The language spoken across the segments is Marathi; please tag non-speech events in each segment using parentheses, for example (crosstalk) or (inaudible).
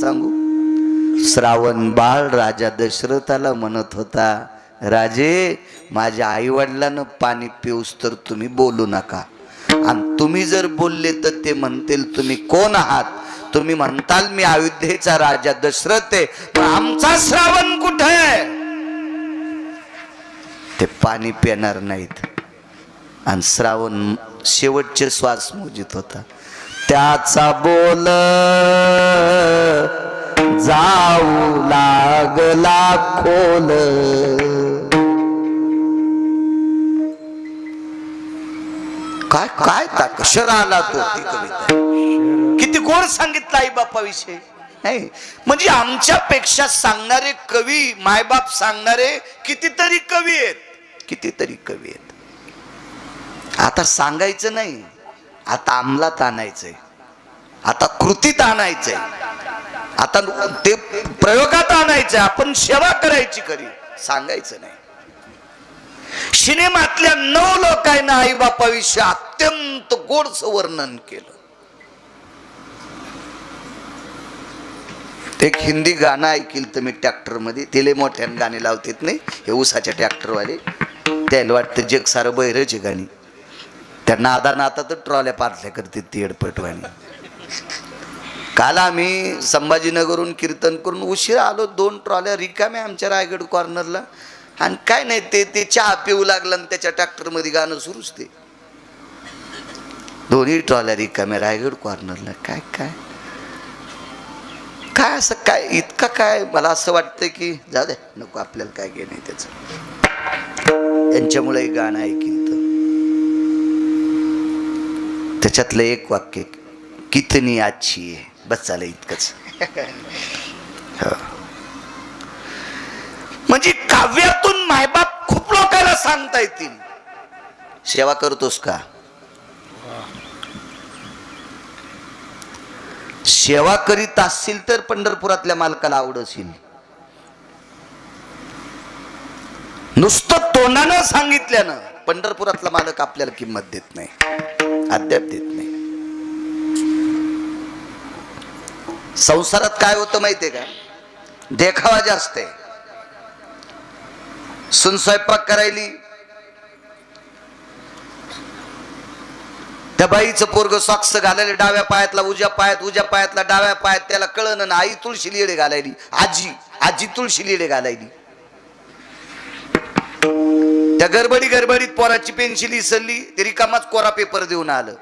सांगू? श्रावण बाळ राजा दशरथाला म्हणत होता राजे माझ्या आई वडिलांना पाणी पिऊस तर तुम्ही बोलू नका. आणि तुम्ही जर बोलले तर ते म्हणतील तुम्ही कोण आहात? तुम्ही म्हणताल मी अयोध्येचा राजा दशरथ आहे पण आमचा श्रावण कुठे आहे? ते पाणी पिणार नाहीत. आणि श्रावण शेवटचे श्वास मोजित होता. त्याचा बोल जाऊ लागला खोल. काय काय ता कशर आला तो ती कविता किती गोड सांगितलं आई बापाविषयी. नाही म्हणजे आमच्यापेक्षा सांगणारे कवी मायबाप सांगणारे कितीतरी कवी आहेत. कितीतरी कवी आहेत. आता सांगायचं नाही. आता अंमलात आणायचंय. आता कृतीत आणायचंय. आता ते प्रयोगात आणायचंय. आपण सेवा करायची खरी. सांगायचं नाही. सिनेमातल्या नऊ लोकांना आई बापाविषयी अत्यंत गोडस वर्णन केलं. एक हिंदी गाणं ऐकील तर मी तिले मोठ्यानं गाणे लावतात नाही? हे उसाच्या ट्रॅक्टरवाले. त्याला वाटतं जग सारं बैरची गाणी. त्यांना आधार नाता तर ट्रॉल्या पार्टल्या करते ती एडपटवाणी काल आम्ही संभाजीनगरहून कीर्तन करून उशिरा आलो दोन ट्रॉल्या रिकाम्या आमच्या रायगड कॉर्नरला. आणि काय नाही ते ते चहा पिऊ लागलं आणि त्याच्या ट्रॅक्टरमध्ये गाणं सुरूच ते दोन्ही ट्रॉल्या रिकाम्या रायगड कॉर्नरला. काय काय? काय असं काय इतकं काय? मला असं वाटतं की जाऊ दे नको आपल्याला काय घे नाही त्याचं. यांच्यामुळे गाणं ऐकीन तर त्याच्यातलं एक वाक्य कितनी आजची आहे? बस झालं इतकंच. (laughs) म्हणजे काव्यातून मायबाप खूप लोकांना सांगता येतील. सेवा करतोस का? सेवा करीत असतील तर पंढरपुरातल्या मालकाला आवड असेल नुसतं तोंडानं सांगितल्यानं पंढरपुरातला मालक आपल्याला किंमत देत नाही. अद्याप देत नाही. संसारात काय होतं माहितीये का? देखावा जास्त आहे. सुन स्वयंपाक करायली. त्या बाईचं पोरग सॉक्स घालायला डाव्या पायातला उज्या पायात उज्या पायातला डाव्या पायात त्याला कळण ना आई तुळशी लिडे घालायली. आजी आजी तुळशी लिडे घालायली. त्या गडबडी गडबडीत पोराची पेन्सिल इसरली ते रिकामाच कोरा पेपर देऊन आलं.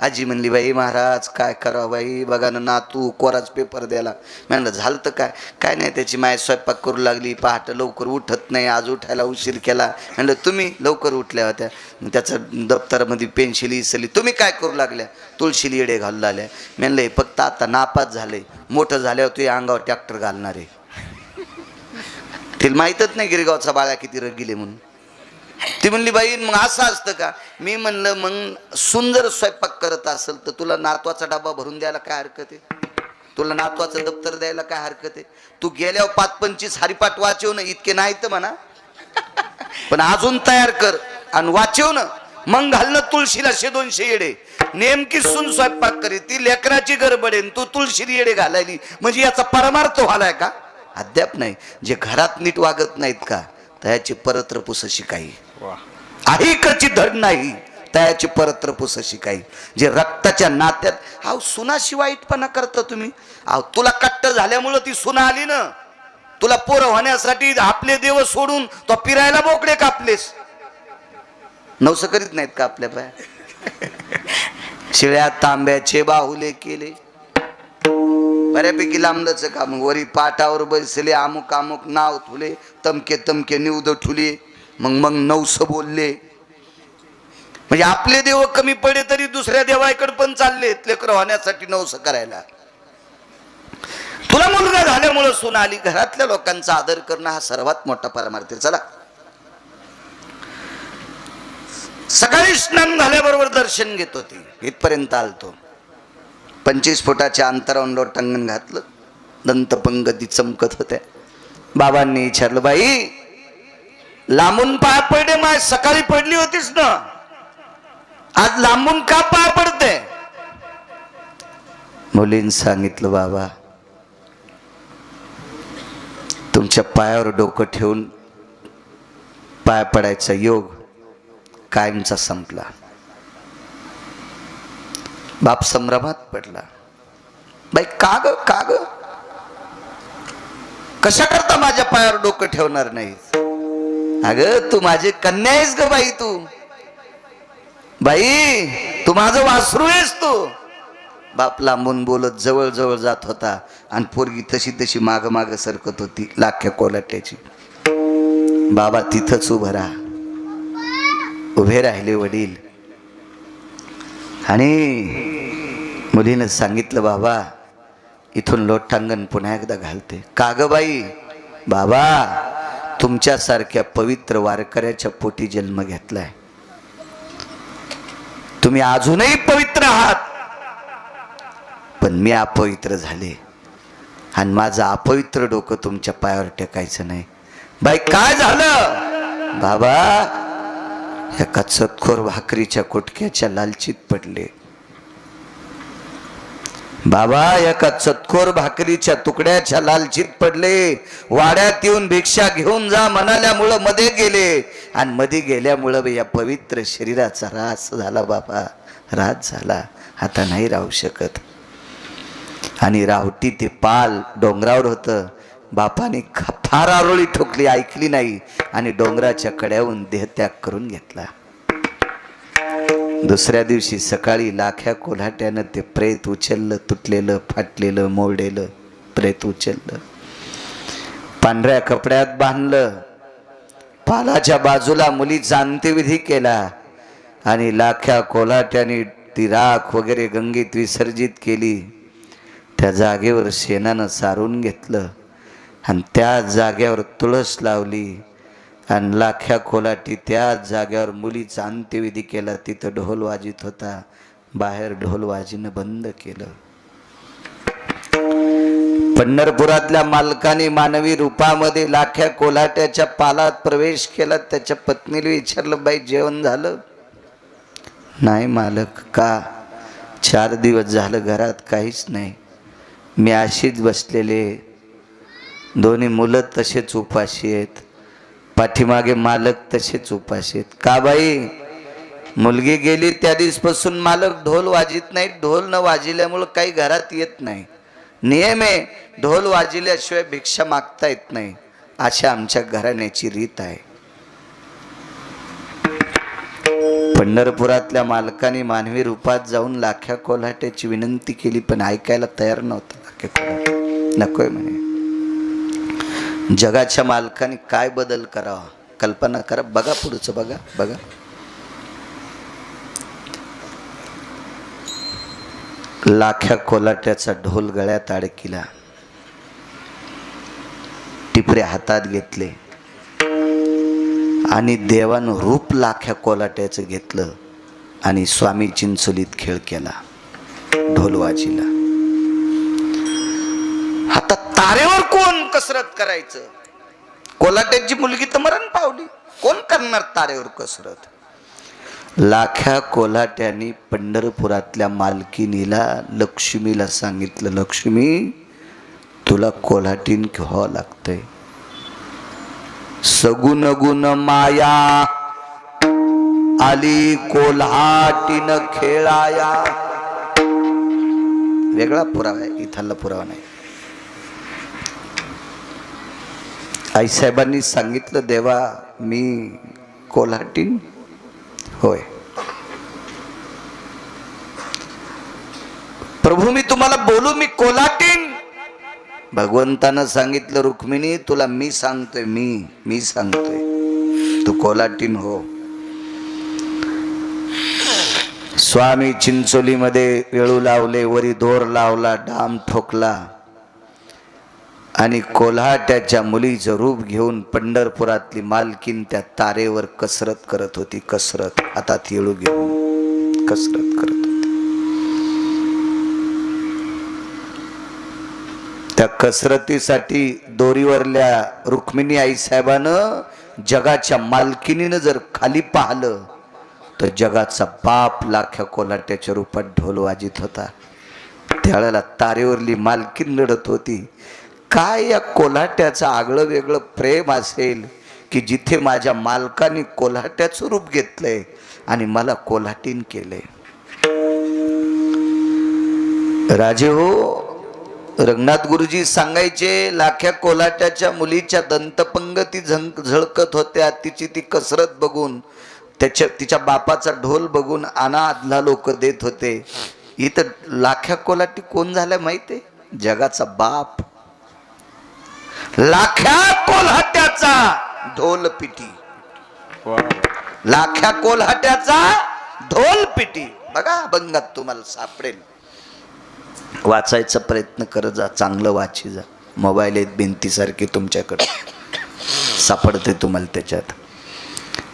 आजी म्हणली बाई महाराज काय करावं बाई? बघा ना नातू कोराच पेपर द्यायला. म्हणलं झालं तर काय? काय नाही त्याची माय स्वयंपाक करू लागली पहाटं लवकर उठत नाही आज उठायला उशीर केला. म्हणलं तुम्ही लवकर उठल्या होत्या. त्याचं दप्तरामध्ये पेन्सिल इसरली तुम्ही काय करू लागल्या? तुळशी येडे घालू लागल्या. म्हणलं हे फक्त आता नापास झाले. मोठं झाल्यावर तुझ्या अंगावर ट्रॅक्टर घालणार आहे. तिला माहीतच नाही गिरगावचा बाळा किती रगिले म्हणून. ती म्हणली बाई मग असं असतं का? मी म्हणलं मग सुंदर स्वयंपाक करत असेल तर तुला नातवाचा डबा भरून द्यायला काय हरकत आहे? तुला नातवाचं दप्तर द्यायला काय हरकत आहे? तू गेल्यावर पाच पंचवीस हरिपाठ वाचव ना इतके नाही तर म्हणा. पण अजून तयार कर आणि वाचव ना. मग घालणं तुळशीला शे दोनशे येडे. नेमकी सुन स्वयंपाक करी ती लेकराची गडबड आहे तू तुळशी येडे घालायली. म्हणजे याचा परमार्थ व्हालाय का? अद्याप नाही. जे घरात नीट वागत नाहीत का त्याची परत्र पुसशी काही अहिकची धड नाही तयाची परत्र पुसशी काही. जे रक्ताच्या नात्यात हा सुनाशी वाईटपणा करता तुम्ही? अहो तुला कट्टर झाल्यामुळं ती सुना आली ना. तुला पोरं होण्यासाठी आपले देव सोडून तो फिरायला मोकळे कापलेस. नवस करीत नाहीत का आपल्या पाय शिळ्या तांब्याचे बाहुले केले. बऱ्यापैकी लांबलंच काम. वरी पाटावर बसले अमुक अमुक नाव ठुले तमके तमके निवद ठुले. मग मग नवस बोलले. म्हणजे आपले देव कमी पडले तरी दुसऱ्या देवाकडे पण चालले लेकर होण्यासाठी नवस करायला. तुला मुलगा झाल्यामुळं सुना आली. घरातल्या लोकांचा आदर करणं हा सर्वात मोठा परमार्थ चला. सकाळी स्नान झाल्याबरोबर दर्शन घेत होती. इथपर्यंत आलतो. पंचवीस फुटाच्या अंतरावून लोटांगण घातलं. दंतपंगती चमकत होत्या. बाबांनी विचारलं बाई लांबून पाय पडले माय सकाळी पडली होतीस ना. आज लांबून का पाय पडते? मुलीन सांगितलं बाबा तुमच्या पायावर डोकं ठेवून पाय पडायचा योग कायमचा संपला. बाप संभ्रमात पडला. बाई का ग का ग? कशा करता माझ्या पायावर डोकं ठेवणार नाही अगं तू माझी कन्या आहेस ग बाई तू. बाई तू माझं वासरू आहेस तू. बाप लांबून बोलत जवळ जवळ जात होता आणि पोरगी तशी तशी माग माग सरकत होती लाख्या कोलाट्याची. बाबा तिथंच उभं राहा. उभे राहिले वडील. आणि मुलीनं सांगितलं बाबा इथून लोटांगण पुन्हा एकदा घालते. का ग बाई? बाबा तुमच्यासारख्या पवित्र वारकऱ्याच्या पोटी जन्म घेतलाय. तुम्ही अजूनही पवित्र आहात. पण मी अपवित्र झाले. आणि माझं अपवित्र डोकं तुमच्या पायावर टेकायचं नाही. बाई काय झालं? बाबा एका चतखोर भाकरीच्या कुटक्याच्या लालचीत पडले. बाबा एका चतखोर भाकरीच्या तुकड्याच्या लालचीत पडले. वाड्यात येऊन भिक्षा घेऊन जा म्हणाल्यामुळं मध्ये गेले. आणि मध्ये गेल्यामुळं या पवित्र शरीराचा रास झाला बाबा. रास झाला. आता नाही राहू शकत. आणि रावटी ते पाल डोंगरावर होतं. बापाने ख- फार आरोळी ठोकली ऐकली नाही. आणि डोंगराच्या कड्याहून देहत्याग करून घेतला. दुसऱ्या दिवशी सकाळी लाख्या कोल्हाट्यानं ते प्रेत उचललं तुटलेलं फाटलेलं मोडलेलं प्रेत उचललं. पांढऱ्या कपड्यात बांधलं. पालाच्या बाजूला मुलीचा अंत्यविधी केला. आणि लाख्या कोल्हाट्याने ती राख वगैरे गंगेत विसर्जित केली. त्या जागेवर शेणानं सारून घेतलं. आणि त्या जाग्यावर तुळस लावली. आणि लाख्या खोलाटी त्याच जाग्यावर मुलीचा अंत्यविधी केला. तिथं ढोल वाजित होता. बाहेर ढोल वाजीनं बंद केलं. पंढरपुरातल्या मालकाने मानवी रूपामध्ये लाख्या कोलाट्याच्या पालात प्रवेश केला. त्याच्या पत्नीला विचारलं बाई जेवण झालं? नाही मालक का? चार दिवस झालं घरात काहीच नाही. मी अशीच बसलेले दोन्ही मुलं तसेच उपाशी आहेत. पाठीमागे मालक तसेच उपाशी आहेत. का बाई? मुलगी गेली त्या दिवसपासून मालक ढोल वाजित नाही ढोल न वाजिल्यामुळं काही घरात येत नाही. नियम आहे ढोल वाजिल्याशिवाय भिक्षा मागता येत नाही. अशा आमच्या घराण्याची रीत आहे. पंढरपुरातल्या मालकाने मानवी रूपात जाऊन लाख्या कोल्हाट्याची विनंती केली पण ऐकायला तयार नव्हता. लाख्या कोल्हाट नकोय म्हणे. जगाच्या मालकाने काय बदल करावा? कल्पना करा. बघा पुढचं बघा बघा. लाख्या कोलाट्याचा ढोल गळ्यात अडकिला. टिपरे हातात घेतले. आणि देवानं रूप लाख्या कोलाट्याचं घेतलं आणि स्वामी चिंचोलीत खेळ केला. ढोल वाजिला. आता तारेवर कसरत करायचं? कोलाट्याची मुलगी तर मरण पावली. कोण करणार तारेवर कसरत? लाख्या कोल्हाट्यानी पंढरपुरातल्या मालकिनीला लक्ष्मीला सांगितलं लक्ष्मी तुला कोल्हाटीन घ्यावं लागतंय. सगुन गुण माया आली कोल्हाटीन खेळाया. वेगळा पुरावा आहे इथला पुरावा नाही. आईसाहेबांनी सांगितलं देवा मी कोल्हाटीन. होय. प्रभू मी तुम्हाला बोलू मी कोल्हाटीन. भगवंतानं सांगितलं रुक्मिणी तुला मी सांगतोय मी मी सांगतोय. तू कोल्हाटीन हो. स्वामी चिंचोलीमध्ये वेळू लावले वरी दोर लावला डाम ठोकला. आणि कोल्हाट्याच्या मुलीचं रूप घेऊन पंढरपुरातली मालकीन त्या तारेवर कसरत करत होती. कसरत. आता येळू घेऊन कसरत करत होती. त्या कसरतीसाठी दोरीवरल्या रुक्मिणी आई साहेबानं जगाच्या मालकिनीनं जर खाली पाहिलं तर जगाचा बाप लाख्या कोल्हाट्याच्या रूपात ढोल वाजित होता. त्यावेळेला तारेवरली मालकीन लढत होती. काय या कोल्हाट्याचं आगळं वेगळं प्रेम असेल की जिथे माझ्या मालकाने कोल्हाट्याचं रूप घेतलंय आणि मला कोल्हाटीन केलंय? राजे हो रंगनाथ गुरुजी सांगायचे लाख्या कोल्हाट्याच्या मुलीच्या दंतपंगती झंक झळकत होत्या तिची ती कसरत बघून त्याच्या तिच्या बापाचा ढोल बघून अनाधला लोक देत होते. इथं लाख्या कोल्हाटी कोण झाल्या माहिती जगाचा बाप. लाख्या कोल्हाट्याचा ढोल पिटी लाख्या कोल्हाट्याचा ढोल पिटी बघा बंगात तुम्हाला सापडेल. वाचायचा प्रयत्न करत जा चांगलं वाची जा. मोबाईल आहेत भिंतीसारखे तुमच्याकडे. सापडते तुम्हाला त्याच्यात.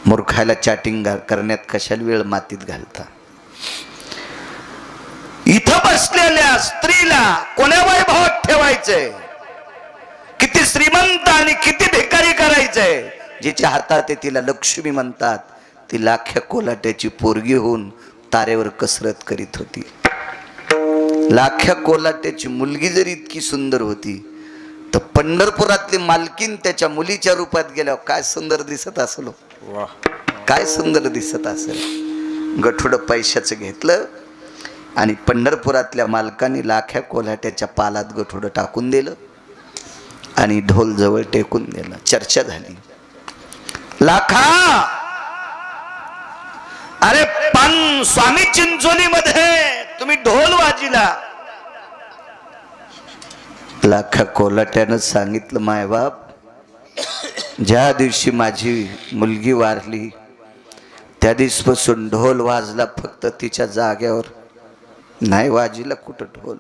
मूर्खायला चॅटिंग करण्यात कशाला वेळ मातीत घालता? इथं बसलेल्या स्त्रीला कोण्या वैभवात ठेवायचंय? किती श्रीमंत आणि किती भिकारी करायचंय? जिच्या हातात आहे तिला लक्ष्मी म्हणतात. ती लाख्या कोलाट्याची पोरगी होऊन तारेवर कसरत करीत होती. लाख्या कोलाट्याची मुलगी जरी इतकी सुंदर होती तर पंढरपुरातली मालकीन त्याच्या मुलीच्या रूपात गेल्यावर काय सुंदर दिसत असेल. काय सुंदर दिसत असेल? गठुडं पैशाचं घेतलं आणि पंढरपुरातल्या मालकाने लाख्या कोल्हाट्याच्या पालात गठुडं टाकून दिलं. आणि ढोल जवळ टेकून गेला चर्चा झाली. लाखा! अरे पण स्वामी चिंचोली मध्ये तुम्ही ढोल वाजिला. लाखा कोलाट्यानं सांगितलं मायबाप ज्या दिवशी माझी मुलगी वारली त्या दिवसपासून ढोल वाजला फक्त तिच्या जाग्यावर. नाही वाजीला कुठं ढोल?